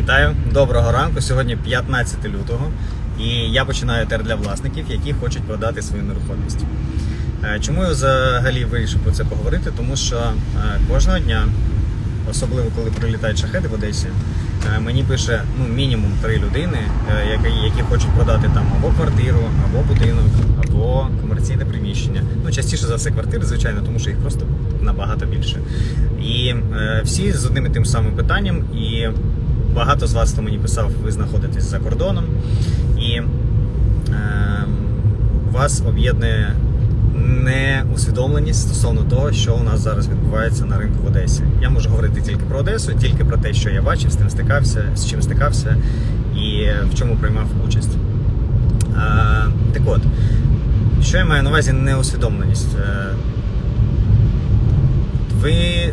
Вітаю, доброго ранку. Сьогодні 15 лютого, і я починаю тер для власників, які хочуть продати свою нерухомість. Е, Чому я взагалі вирішив про це поговорити? Тому що е, кожного дня, особливо коли прилітають шахеди в Одесі, е, мені пише ну, мінімум три людини, які, які хочуть продати там або квартиру, або будинок, або комерційне приміщення. Ну, частіше за все квартири, звичайно, тому що їх просто набагато більше. І е, всі з одним і тим самим питанням. І багато з вас, хто мені писав, ви знаходитесь за кордоном, і е, вас об'єднує неусвідомленість стосовно того, що у нас зараз відбувається на ринку в Одесі. Я можу говорити тільки про Одесу, тільки про те, що я бачив, з тим стикався, з чим стикався і в чому приймав участь. Е, так от, що я маю на увазі неусвідомленість? Ви,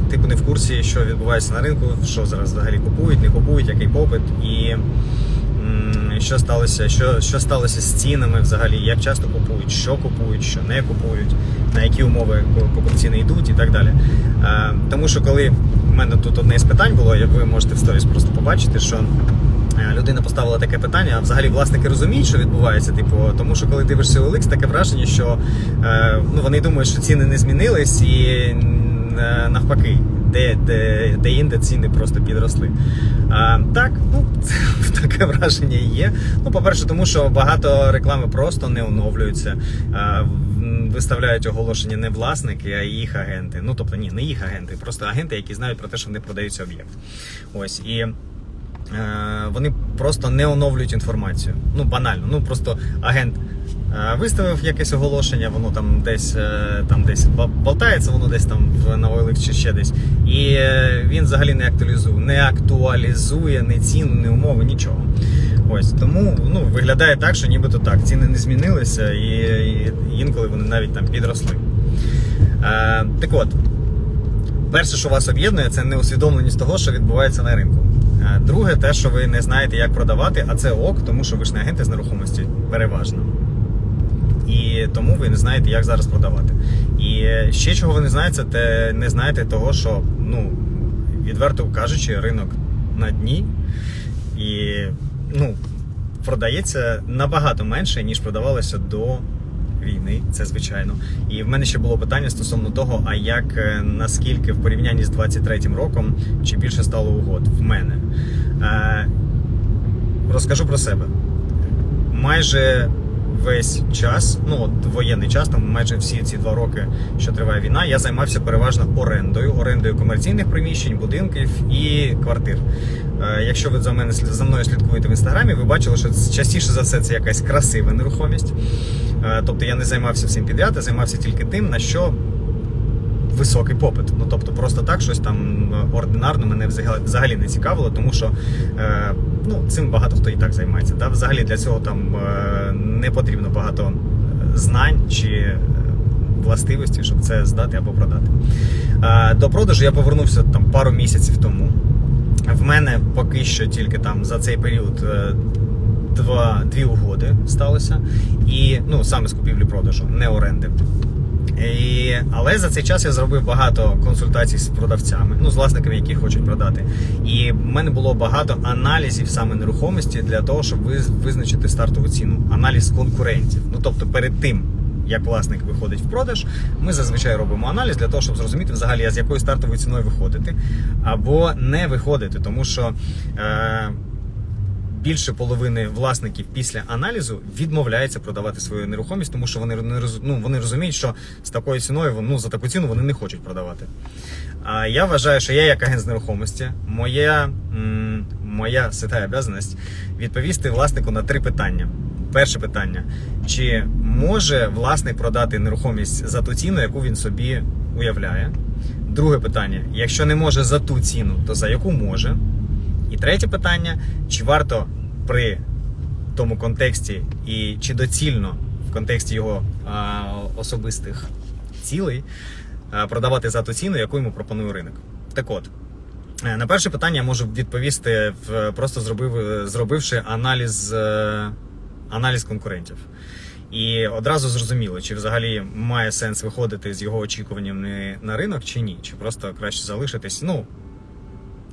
типу, не в курсі, що відбувається на ринку, що зараз взагалі купують, не купують, який попит, і що сталося, що, що сталося з цінами взагалі, як часто купують, що купують, що не купують, на які умови покупці йдуть і так далі. Е, тому що коли в мене тут одне з питань було, як ви можете в сторіс просто побачити, що. е, Людина поставила таке питання, а взагалі власники розуміють, що відбувається. Типу, тому що коли дивишся OLX, таке враження, що е, ну, вони думають, що ціни не змінились, і навпаки, де, де, де інде ціни просто підросли. А, так, ну таке враження є. Ну, по-перше, тому що багато реклами просто не оновлюються. А, виставляють оголошення не власники, а їх агенти. Ну тобто ні, не їх агенти, просто агенти, які знають про те, що вони продаються об'єкт. Ось і. Е, вони просто не оновлюють інформацію. Ну, банально. Ну просто агент е, виставив якесь оголошення, воно там десь е, там десь болтається, воно десь там в OLX чи ще десь. І е, він взагалі не актуалізує, не актуалізує ні ціну, ні умови, нічого. Ось тому ну, виглядає так, що нібито так. Ціни не змінилися, і, і інколи вони навіть там підросли. Е, так от, перше, що вас об'єднує, це неусвідомленість того, що відбувається на ринку. Е, Друге, те, що ви не знаєте, як продавати, а це ок, тому що ви ж не агенти з нерухомості, переважно. І тому ви не знаєте, як зараз продавати. І ще чого ви не знаєте, те не знаєте того, що, ну, відверто кажучи, ринок на дні і ну, продається набагато менше, ніж продавалося до війни, це звичайно. І в мене ще було питання стосовно того, а як е, наскільки в порівнянні з 23-м роком чи більше стало угод в мене. Е, розкажу про себе. Майже весь час, ну от воєнний час, там майже всі ці два роки, що триває війна, я займався переважно орендою, орендою комерційних приміщень, будинків і квартир. Е, якщо ви за мене за мною слідкуєте в інстаграмі, ви бачили, що частіше за все це якась красива нерухомість. Е, тобто я не займався всім підряд, я займався тільки тим, на що високий попит. Ну тобто, просто так щось там е, ординарно мене взагалі не цікавило, тому що е, ну, цим багато хто і так займається. Да? Взагалі для цього там е, не потрібно багато е, знань чи е, властивості, щоб це здати або продати. До продажу я повернувся там пару місяців тому. В мене поки що тільки там за цей період. Два, дві угоди сталося, і ну саме з купівлі-продажу, не оренди. І, але за цей час я зробив багато консультацій з продавцями, ну з власниками, які хочуть продати. І в мене було багато аналізів саме нерухомості для того, щоб виз- визначити стартову ціну, аналіз конкурентів. Ну тобто, перед тим як власник виходить в продаж, ми зазвичай робимо аналіз для того, щоб зрозуміти взагалі, з якою стартовою ціною виходити, або не виходити, тому що. Е- більше половини власників після аналізу відмовляється продавати свою нерухомість, тому що вони ну, вони розуміють, що з такою ціною ну, за таку ціну вони не хочуть продавати. А я вважаю, що я, як агент з нерухомості, моя, моя свята обов'язаність відповісти власнику на три питання. Перше питання: чи може власник продати нерухомість за ту ціну, яку він собі уявляє? Друге питання: якщо не може за ту ціну, то за яку може? І третє питання: чи варто при тому контексті і чи доцільно в контексті його а, особистих цілей а, продавати за ту ціну, яку йому пропонує ринок? Так от. е, На перше питання я можу відповісти, просто зробив, зробивши аналіз, е, аналіз конкурентів. І одразу зрозуміло, чи взагалі має сенс виходити з його очікуваннями на ринок, чи ні, чи просто краще залишитись. Ну,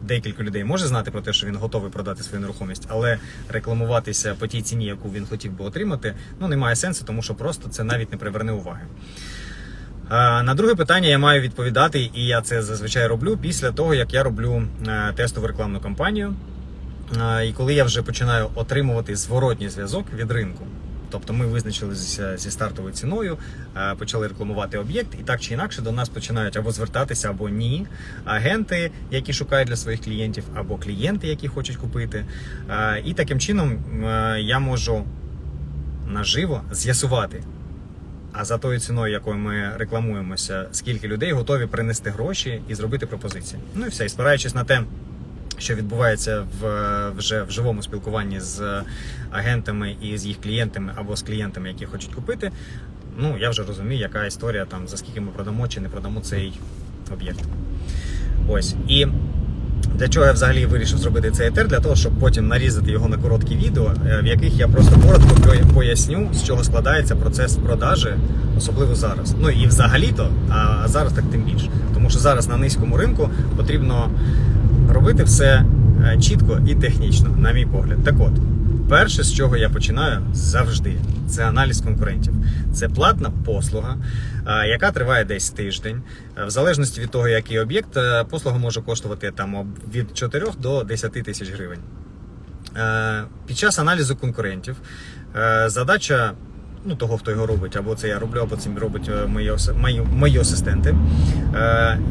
декілька людей може знати про те, що він готовий продати свою нерухомість, але рекламуватися по тій ціні, яку він хотів би отримати, ну немає сенсу, тому що просто це навіть не приверне уваги. На друге питання я маю відповідати, і я це зазвичай роблю після того, як я роблю е, тестову рекламну кампанію. І коли я вже починаю отримувати зворотній зв'язок від ринку. Тобто ми визначилися зі стартовою ціною, е, почали рекламувати об'єкт, і так чи інакше до нас починають або звертатися, або ні. Агенти, які шукають для своїх клієнтів, або клієнти, які хочуть купити. Е, І таким чином е, я можу наживо з'ясувати, а за тою ціною, якою ми рекламуємося, скільки людей готові принести гроші і зробити пропозиції. Ну і все. І спираючись на те, що відбувається в вже в живому спілкуванні з агентами і з їх клієнтами або з клієнтами, які хочуть купити. Ну я вже розумію, яка історія там за скільки ми продамо чи не продамо цей об'єкт. Ось і. Для чого я взагалі вирішив зробити цей етер? Для того, щоб потім нарізати його на короткі відео, е, в яких я просто коротко поясню, з чого складається процес продажі, особливо зараз. Ну і взагалі-то, а зараз так тим більше. Тому що зараз на низькому ринку потрібно робити все е, чітко і технічно, на мій погляд. Так от, перше, з чого я починаю завжди, це аналіз конкурентів. Це платна послуга, е, яка триває десь тиждень. Е, В залежності від того, який об'єкт, послуга може коштувати там від 4 до 10 тисяч гривень. Під час аналізу конкурентів задача ну, того, хто його робить, або це я роблю, або це робить мої, мої, мої асистенти.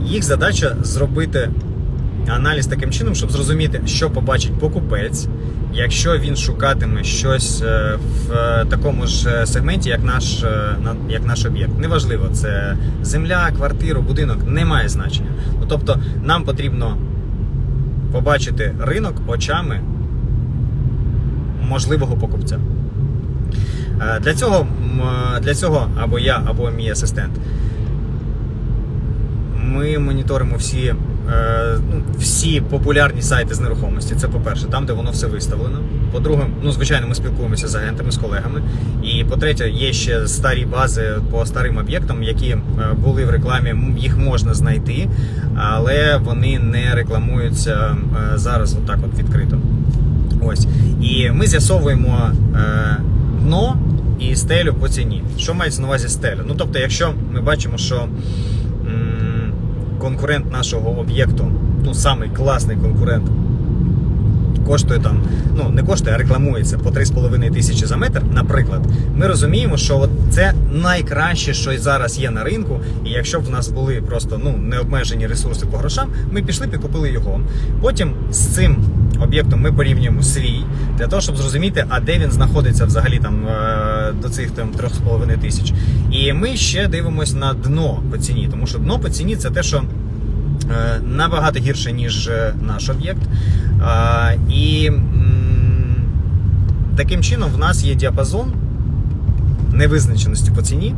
Їх задача зробити аналіз таким чином, щоб зрозуміти, що побачить покупець, якщо він шукатиме щось е, в е, такому ж е, сегменті, як наш, як наш об'єкт. Неважливо, це земля, квартира, будинок, не має значення. Ну, тобто, нам потрібно побачити ринок очами можливого покупця. Для цього, для цього або я, або мій асистент. Ми моніторимо всі, всі популярні сайти з нерухомості. Це по-перше, там, де воно все виставлено. По-друге, ну звичайно, ми спілкуємося з агентами, з колегами. І по-третє, є ще старі бази по старим об'єктам, які е, були в рекламі. Їх можна знайти, але вони не рекламуються е, зараз отак от відкрито. Ось. І ми з'ясовуємо е, дно і стелю по ціні. Що мається на увазі стеля? Ну тобто, якщо ми бачимо, що конкурент нашого об'єкту, ну самий класний конкурент, коштує там, ну не коштує, а рекламується по 3,5 тисячі за метр, наприклад, ми розуміємо, що от це найкраще, що зараз є на ринку. І якщо б в нас були просто ну необмежені ресурси по грошам, ми пішли б і купили його. Потім з цим об'єктом ми порівнюємо свій для того, щоб зрозуміти, а де він знаходиться взагалі там е, до цих там 3,5 тисяч. І ми ще дивимось на дно по ціні, тому що дно по ціні це те, що е, набагато гірше, ніж е, наш об'єкт. І таким чином в нас є діапазон невизначеності по ціні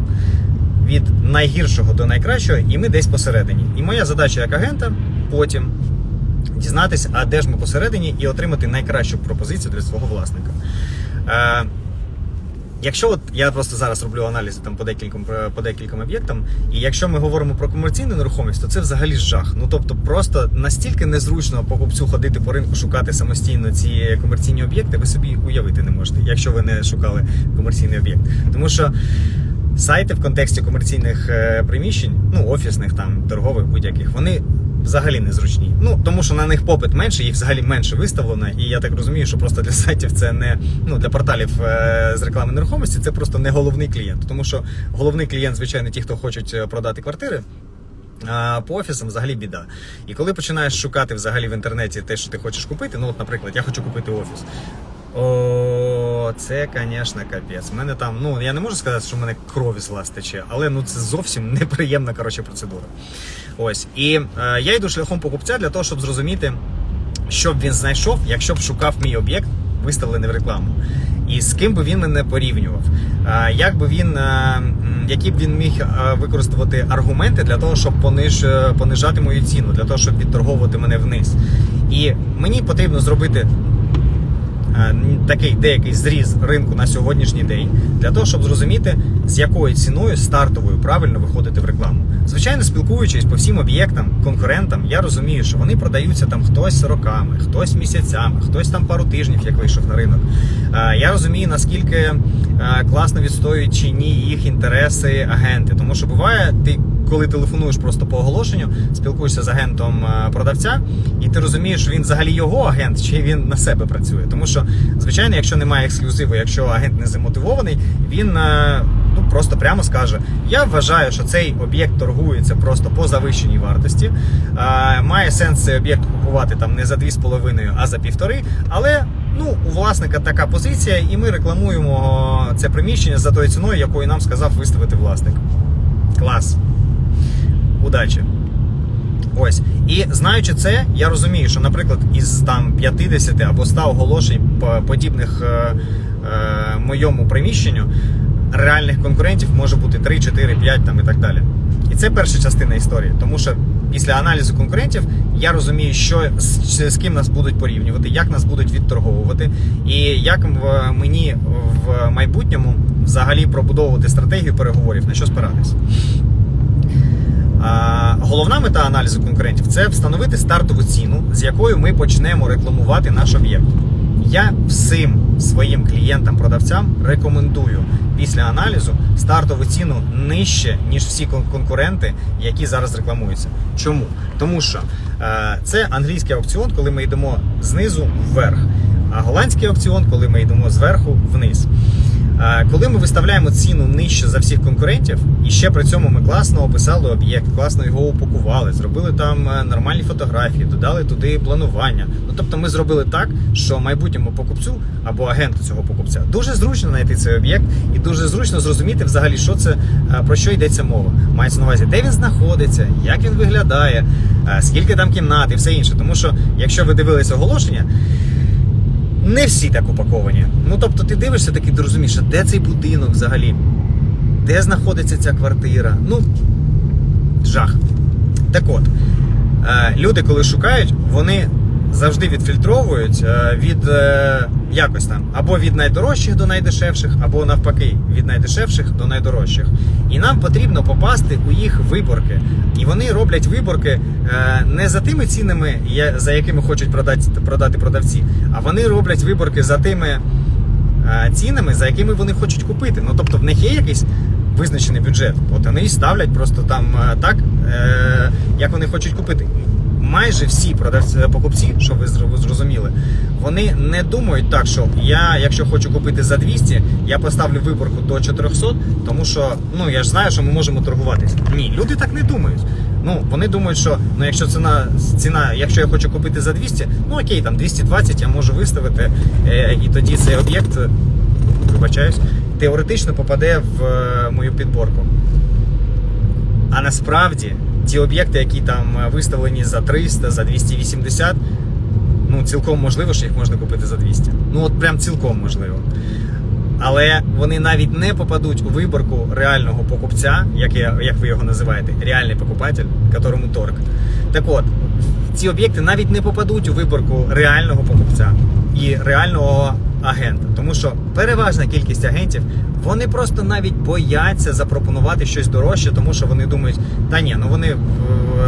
від найгіршого до найкращого, і ми десь посередині. І моя задача як агента потім дізнатися, а де ж ми посередині, і отримати найкращу пропозицію для свого власника. Е, Якщо от я просто зараз роблю аналізи там по декільком по декільком об'єктам, і якщо ми говоримо про комерційну нерухомість, то це взагалі жах. Ну тобто, просто настільки незручно покупцю ходити по ринку, шукати самостійно ці комерційні об'єкти, ви собі уявити не можете, якщо ви не шукали комерційний об'єкт. Тому що сайти в контексті комерційних е, приміщень, ну офісних там торгових будь-яких, вони взагалі незручні. Ну тому що на них попит менше, їх взагалі менше виставлено. І я так розумію, що просто для сайтів це не ну для порталів е, з реклами нерухомості, це просто не головний клієнт. Тому що головний клієнт, звичайно, ті, хто хочуть е, продати квартири. А по офісам взагалі біда. І коли починаєш шукати взагалі в інтернеті те, що ти хочеш купити, ну от, наприклад, я хочу купити офіс. О, це, звісно, капець. Мене там, ну я не можу сказати, що в мене кров із глаз тече, але ну це зовсім неприємна коротше процедура. Ось. І е, я йду шляхом покупця для того, щоб зрозуміти, що б він знайшов, якщо б шукав мій об'єкт, виставлений в рекламу. І з ким би він мене порівнював, Е, як би він, е, які б він міг е, використовувати аргументи для того, щоб пониж, е, понижати мою ціну, для того, щоб відторговувати мене вниз. І мені потрібно зробити такий деякий зріз ринку на сьогоднішній день для того, щоб зрозуміти, з якою ціною стартовою правильно виходити в рекламу. Звичайно, спілкуючись по всім об'єктам, конкурентам, я розумію, що вони продаються там хтось роками, хтось місяцями, хтось там пару тижнів, як вийшов на ринок. Е, Я розумію, наскільки е, класно відстоюють чи ні їх інтереси агенти, тому що буває ти. Коли телефонуєш просто по оголошенню, спілкуєшся з агентом е, продавця, і ти розумієш, він взагалі його агент, чи він на себе працює. Тому що, звичайно, якщо немає ексклюзиву, якщо агент не замотивований, він е, ну просто прямо скаже: Я вважаю, що цей об'єкт торгується просто по завищеній вартості. Е, Має сенс цей об'єкт купувати там не за 2,5, а за півтори. Але ну у власника така позиція, і ми рекламуємо це приміщення за тою ціною, якою нам сказав виставити власник. Клас. Удачі. Ось. І знаючи це, я розумію, що, наприклад, із там 50 або 100 оголошень подібних е, е, моєму приміщенню, реальних конкурентів може бути 3, 4, 5 там, і так далі. І це перша частина історії, тому що після аналізу конкурентів я розумію, що з, з ким нас будуть порівнювати, як нас будуть відторговувати, і як в мені в майбутньому взагалі пробудовувати стратегію переговорів, на що спиратись. Головна мета аналізу конкурентів це встановити стартову ціну, з якою ми почнемо рекламувати наш об'єкт. Я всім своїм клієнтам-продавцям рекомендую після аналізу стартову ціну нижче, ніж всі конкуренти, які зараз рекламуються. Чому? Тому що е, це англійський аукціон, коли ми йдемо знизу вверх, а голландський аукціон, коли ми йдемо зверху вниз. Коли ми виставляємо ціну нижче за всіх конкурентів, і ще при цьому ми класно описали об'єкт, класно його упакували, зробили там е, нормальні фотографії, додали туди планування. Ну тобто, ми зробили так, що майбутньому покупцю або агенту цього покупця дуже зручно знайти цей об'єкт і дуже зручно зрозуміти взагалі, що це е, про що йдеться мова. Мається на увазі, де він знаходиться, як він виглядає, е, скільки там кімнат і все інше. Тому що, якщо ви дивилися оголошення. Не всі так упаковані. Ну тобто ти дивишся такий, ти розумієш, де цей будинок взагалі? Де знаходиться ця квартира? Ну, жах. Так от, е, люди, коли шукають, вони завжди відфільтровують е, від е, якось там або від найдорожчих до найдешевших, або навпаки, від найдешевших до найдорожчих. І нам потрібно попасти у їх виборки. І вони роблять виборки е, не за тими цінами, за якими хочуть продати, продати продавці, а вони роблять виборки за тими цінами, за якими вони хочуть купити. Ну тобто в них є якийсь визначений бюджет. От вони ставлять просто там так, як вони хочуть купити. Майже всі продавці покупці, що ви зрозуміли, вони не думають так, що я, якщо хочу купити за 200, я поставлю виборку до 400, тому що ну я ж знаю, що ми можемо торгуватися. Ні, люди так не думають. Ну вони думають, що ну якщо ціна ціна, якщо я хочу купити за 200, ну окей, там 220 я можу виставити, е, і тоді цей об'єкт, е, вибачаюсь, теоретично попаде в е, мою підборку. А насправді ті об'єкти, які там е, виставлені за 300, за 280, ну цілком можливо, що їх можна купити за 200. Ну от прям цілком можливо. Але вони навіть не попадуть у виборку реального покупця, як, я, як ви його називаєте, реальний покупатель, которому торг. Так от, ці об'єкти навіть не попадуть у виборку реального покупця і реального агента. Тому що переважна кількість агентів вони просто навіть бояться запропонувати щось дорожче, тому що вони думають, та ні, ну вони е,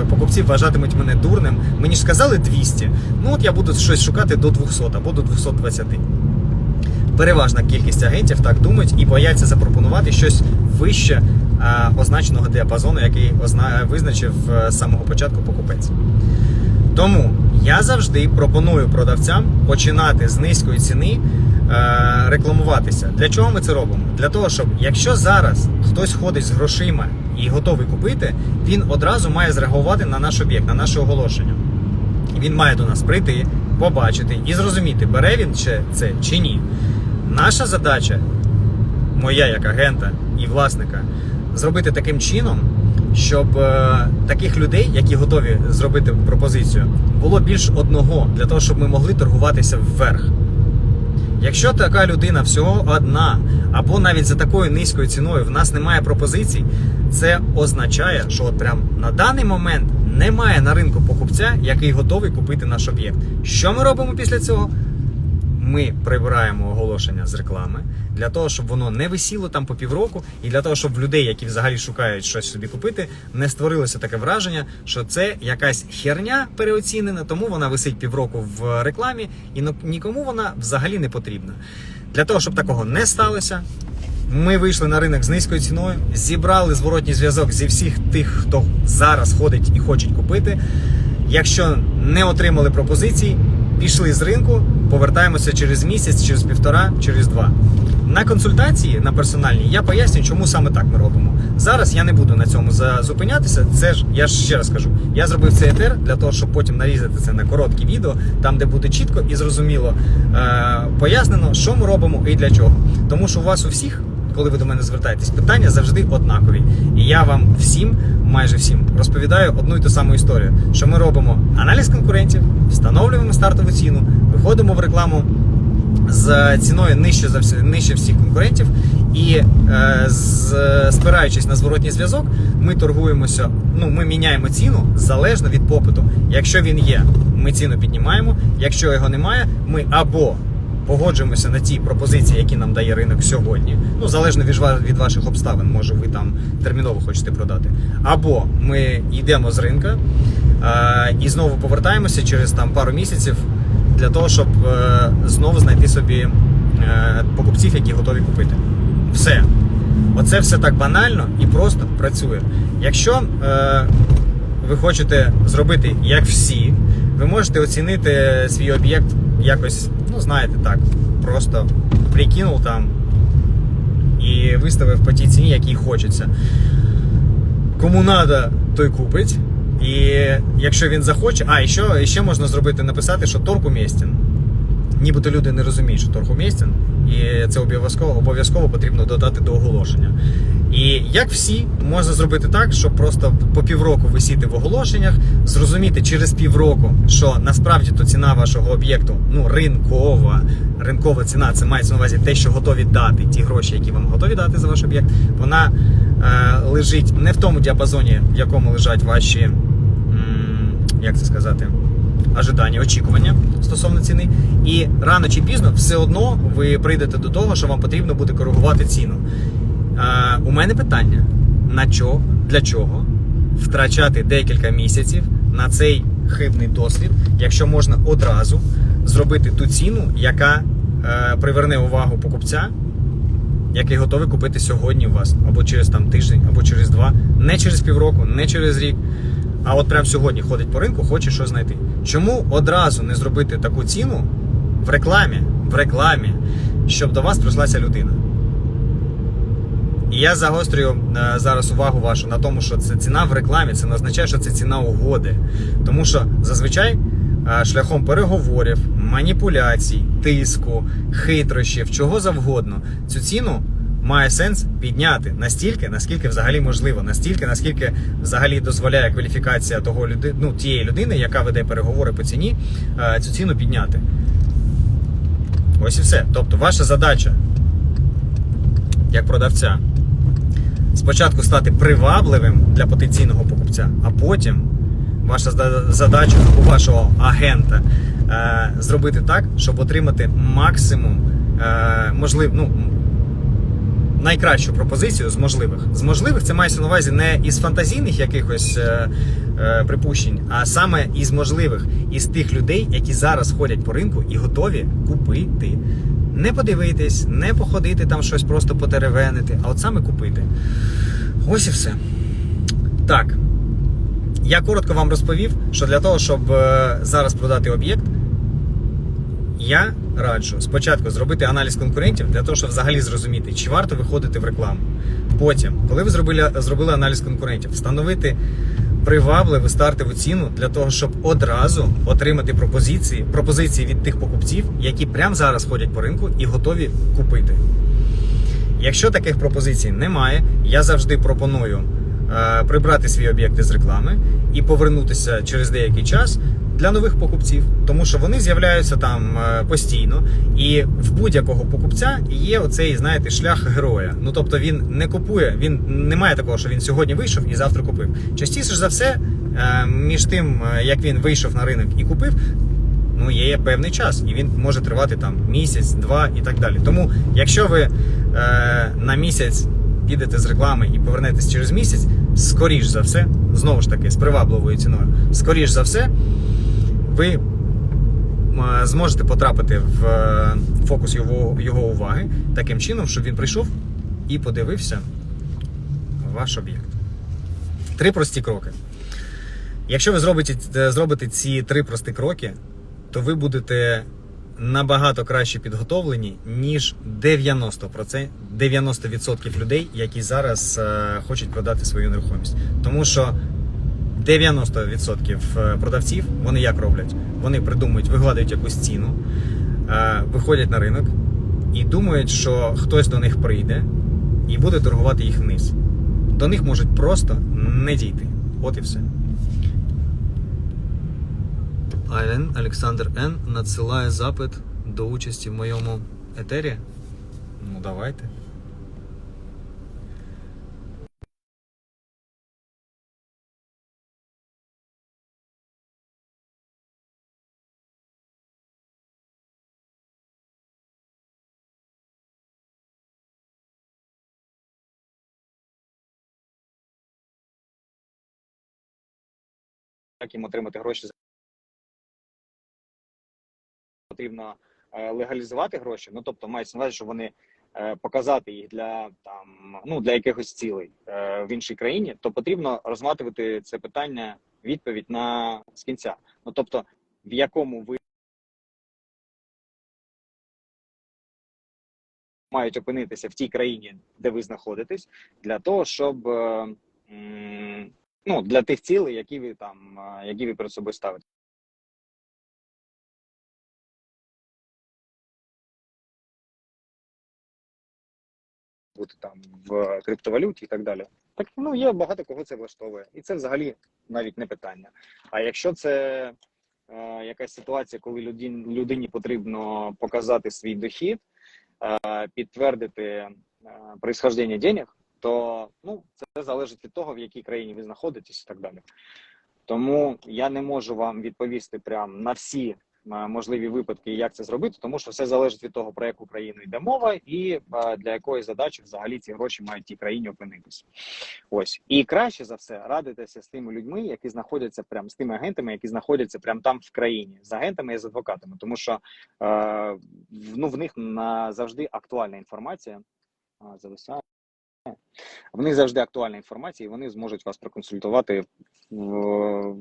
покупці вважатимуть мене дурним. Мені ж сказали 200, ну от я буду щось шукати до 200 або до 220. Переважна кількість агентів так думають і бояться запропонувати щось вище е, означеного діапазону, який визначив е, з самого початку покупець. Тому я завжди пропоную продавцям починати з низької ціни е, рекламуватися. Для чого ми це робимо? Для того, щоб якщо зараз хтось ходить з грошима і готовий купити, він одразу має зреагувати на наш об'єкт, на наше оголошення. Він має до нас прийти, побачити і зрозуміти, бере він чи це чи ні. Наша задача, моя як агента і власника, зробити таким чином, щоб е, таких людей, які готові зробити пропозицію, було більш одного для того, щоб ми могли торгуватися вверх. Якщо така людина всього одна, або навіть за такою низькою ціною в нас немає пропозицій, це означає, що от прям на даний момент немає на ринку покупця, який готовий купити наш об'єкт. Що ми робимо після цього? Ми прибираємо оголошення з реклами для того, щоб воно не висіло там по півроку, і для того, щоб в людей, які взагалі шукають щось собі купити, не створилося таке враження, що це якась херня переоцінена, тому вона висить півроку в рекламі, і нікому вона взагалі не потрібна. Для того, щоб такого не сталося, ми вийшли на ринок з низькою ціною, зібрали зворотній зв'язок зі всіх тих, хто зараз ходить і хочуть купити. Якщо не отримали пропозицій, пішли з ринку, повертаємося через місяць, через півтора, через два. На консультації на персональній я поясню, чому саме так ми робимо. Зараз я не буду на цьому зупинятися. Це ж я ще раз кажу. Я зробив цей етер для того, щоб потім нарізати це на короткі відео, там де буде чітко і зрозуміло е- пояснено, що ми робимо і для чого. Тому що у вас у всіх коли ви до мене звертаєтесь, питання завжди однакові. І я вам всім, майже всім, розповідаю одну і ту саму історію: що ми робимо аналіз конкурентів, встановлюємо стартову ціну, виходимо в рекламу з ціною нижче за всі, нижче всіх конкурентів, і е, з, спираючись на зворотній зв'язок, ми торгуємося. Ну, ми міняємо ціну залежно від попиту. Якщо він є, ми ціну піднімаємо. Якщо його немає, ми або погоджуємося на ті пропозиції, які нам дає ринок сьогодні. Ну, залежно від, від ваших обставин, може ви там терміново хочете продати. Або ми йдемо з ринка е, і знову повертаємося через там пару місяців для того, щоб е, знову знайти собі е, покупців, які готові купити. Все. Оце все так банально і просто працює. Якщо е, ви хочете зробити як всі, ви можете оцінити свій об'єкт якось, ну знаєте так, просто прикинув там і виставив по тій ціні, якій хочеться. Кому треба, той купить. І якщо він захоче, а і ще можна зробити, написати, що торг умістен. Нібито люди не розуміють, що торг умістен, і це обов'язково обов'язково потрібно додати до оголошення. І як всі, можна зробити так, щоб просто по півроку висіти в оголошеннях, зрозуміти через півроку, що насправді то ціна вашого об'єкту ну ринкова. Ринкова ціна це мається на увазі те, що готові дати, ті гроші, які вам готові дати за ваш об'єкт, вона е, лежить не в тому діапазоні, в якому лежать ваші, м, як це сказати, ожидання, очікування стосовно ціни. І рано чи пізно все одно ви прийдете до того, що вам потрібно буде коригувати ціну. Е, у мене питання: на чого, для чого втрачати декілька місяців на цей хибний дослід, якщо можна одразу зробити ту ціну, яка е, приверне увагу покупця, який готовий купити сьогодні у вас, або через там тиждень, або через два, не через півроку, не через рік. А от прямо сьогодні ходить по ринку, хоче щось знайти. Чому одразу не зробити таку ціну в рекламі, в рекламі, щоб до вас прийшлася людина? І я загострюю е, зараз увагу вашу на тому, що це ціна в рекламі, це не означає, що це ціна угоди. Тому що зазвичай е, шляхом переговорів, маніпуляцій, тиску, хитрощів, чого завгодно, цю ціну має сенс підняти настільки, наскільки взагалі можливо, настільки, наскільки взагалі дозволяє кваліфікація того люди, ну, тієї людини, яка веде переговори по ціні, е, цю ціну підняти. Ось і все. Тобто, ваша задача як продавця спочатку стати привабливим для потенційного покупця, а потім ваша задача у вашого агента е, зробити так, щоб отримати максимум е, можлив, ну, найкращу пропозицію з можливих. З можливих це мається на увазі не із фантазійних якихось е, е, припущень, а саме із можливих, із тих людей, які зараз ходять по ринку і готові купити. Не подивитись, не походити там щось просто потеревенити, а от саме купити. Ось і все. Так. Я коротко вам розповів, що для того, щоб е, зараз продати об'єкт, я раджу спочатку зробити аналіз конкурентів для того, щоб взагалі зрозуміти, чи варто виходити в рекламу. Потім, коли ви зробили, зробили аналіз конкурентів, встановити привабливу стартову ціну для того, щоб одразу отримати пропозиції, пропозиції від тих покупців, які прямо зараз ходять по ринку і готові купити. Якщо таких пропозицій немає, я завжди пропоную е, прибрати свій об'єкт із реклами і повернутися через деякий час для нових покупців, тому що вони з'являються там е, постійно, і в будь-якого покупця є оцей, знаєте, шлях героя. Ну тобто він не купує, він не має такого, що він сьогодні вийшов і завтра купив. Частіше за все, е, між тим, е, як він вийшов на ринок і купив, ну є певний час, і він може тривати там місяць, два і так далі. Тому, якщо ви е, на місяць підете з реклами і повернетесь через місяць, скоріш за все, знову ж таки, з привабливою ціною, скоріш за все, ви е, зможете потрапити в е, фокус його, його уваги таким чином, щоб він прийшов і подивився ваш об'єкт. Три прості кроки. Якщо ви зробите, е, зробите ці три прості кроки, то ви будете набагато краще підготовлені, ніж 90%, 90% людей, які зараз хочуть продати свою нерухомість. Тому що 90% е, продавців вони як роблять? Вони придумують, вигадують якусь ціну, е, виходять на ринок і думають, що хтось до них прийде і буде торгувати їх вниз. До них можуть просто не дійти. От і все. АН Олександр Н надсилає запит до участі в моєму етері. Ну, давайте. Як їм отримати гроші потрібно е, легалізувати гроші. Ну тобто мається на увазі, що вони е, показати їх для там ну для якихось цілей е, в іншій країні, то потрібно розматувати це питання відповідь на з кінця. Ну тобто, в якому ви мають опинитися в тій країні, де ви знаходитесь, для того, щоб ну для тих цілей, які ви там які ви перед собою ставите. бути там в криптовалюті і так далі. Так ну є багато кого це влаштовує, і це взагалі навіть не питання. А якщо це е, якась ситуація, коли людині, людині потрібно показати свій дохід, е, підтвердити е, происхождення денег, то ну це залежить від того, в якій країні ви знаходитесь, і так далі. Тому я не можу вам відповісти прям на всі е, можливі випадки, як це зробити, тому що все залежить від того, про яку країну йде мова, і е, для якої задачі взагалі ці гроші мають тій країні опинитися. Ось і краще за все радитися з тими людьми, які знаходяться прям з тими агентами, які знаходяться прям там в країні, з агентами і з адвокатами, тому що е, ну в них на завжди актуальна інформація. А, зависає. В них завжди актуальна інформація, і вони зможуть вас проконсультувати в,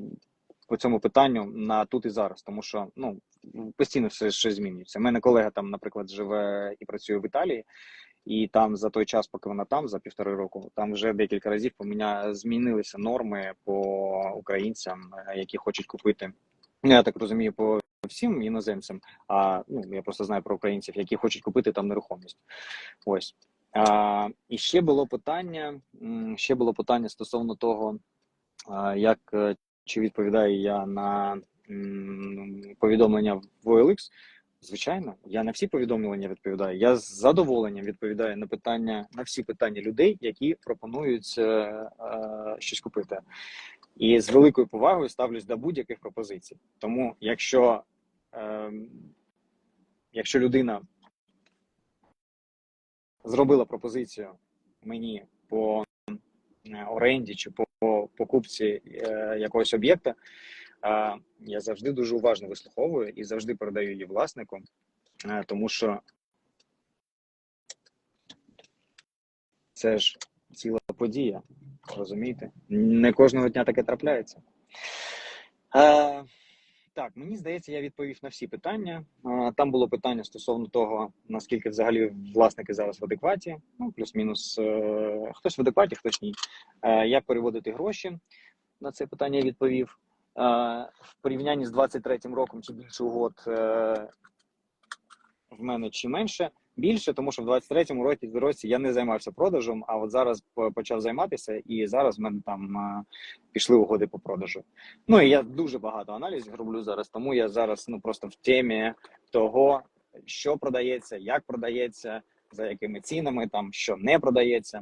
по цьому питанню на тут і зараз, тому що ну постійно все ще змінюється. У мене колега там, наприклад, живе і працює в Італії, і там за той час, поки вона там, за півтори року, там вже декілька разів поміня змінилися норми по українцям, які хочуть купити. Ну, я так розумію, по всім іноземцям. А ну я просто знаю про українців, які хочуть купити там нерухомість. Ось. А, і ще було питання. Ще було питання стосовно того, як е, чи відповідаю я на повідомлення в OLX. Звичайно, я на всі повідомлення відповідаю. Я з задоволенням відповідаю на питання на всі питання людей, які пропонують е, е, щось купити. І з великою повагою ставлюсь до будь-яких пропозицій. Тому, якщо, е, якщо людина зробила пропозицію мені по е, оренді чи по покупці е, якогось об'єкта, я завжди дуже уважно вислуховую і завжди передаю її власнику, е, тому що це ж ціла подія, розумієте? Не кожного дня таке трапляється. Так, мені здається, я відповів на всі питання. Там було питання стосовно того, наскільки взагалі власники зараз в адекваті. Ну, плюс-мінус е, хтось в адекваті, хтось ні. Е, Як переводити гроші? На це питання я відповів. Е, В порівнянні з 23-м роком, чи більше угод в мене чи менше. Більше, тому що в 23-му році, році я не займався продажем, а от зараз почав займатися, і зараз в мене там пішли угоди по продажу. Ну і я дуже багато аналізів роблю зараз, тому я зараз ну просто в темі того, що продається, як продається, за якими цінами, там що не продається.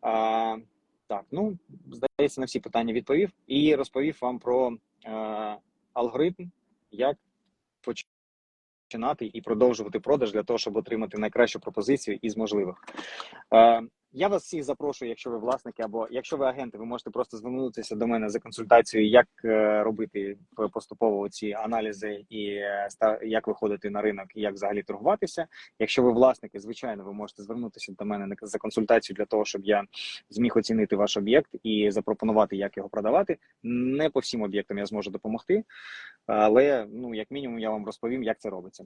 А, так, ну здається, на всі питання відповів і розповів вам про е, алгоритм, як починати і продовжувати продаж для того, щоб отримати найкращу пропозицію із можливих. Я вас всіх запрошую, якщо ви власники або якщо ви агенти, ви можете просто звернутися до мене за консультацією, як е, робити поступово ці аналізи і е, як виходити на ринок і як взагалі торгуватися. Якщо ви власники, звичайно, ви можете звернутися до мене за консультацією для того, щоб я зміг оцінити ваш об'єкт і запропонувати, як його продавати. Не по всім об'єктам я зможу допомогти, але ну як мінімум я вам розповім, як це робиться.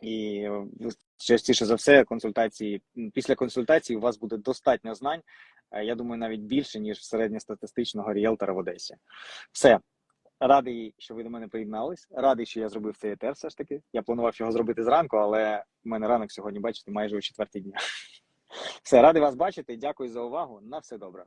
І е, частіше за все, консультації після консультації у вас буде достатньо знань. е, Я думаю, навіть більше ніж середньостатистичного ріелтора в Одесі. Все. Радий, що ви до мене приєднались. Радий, що я зробив цей етер. Все ж таки. Я планував його зробити зранку, але в мене ранок сьогодні, бачите, майже о четвертій дня. Все, радий вас бачити. Дякую за увагу. На все добре.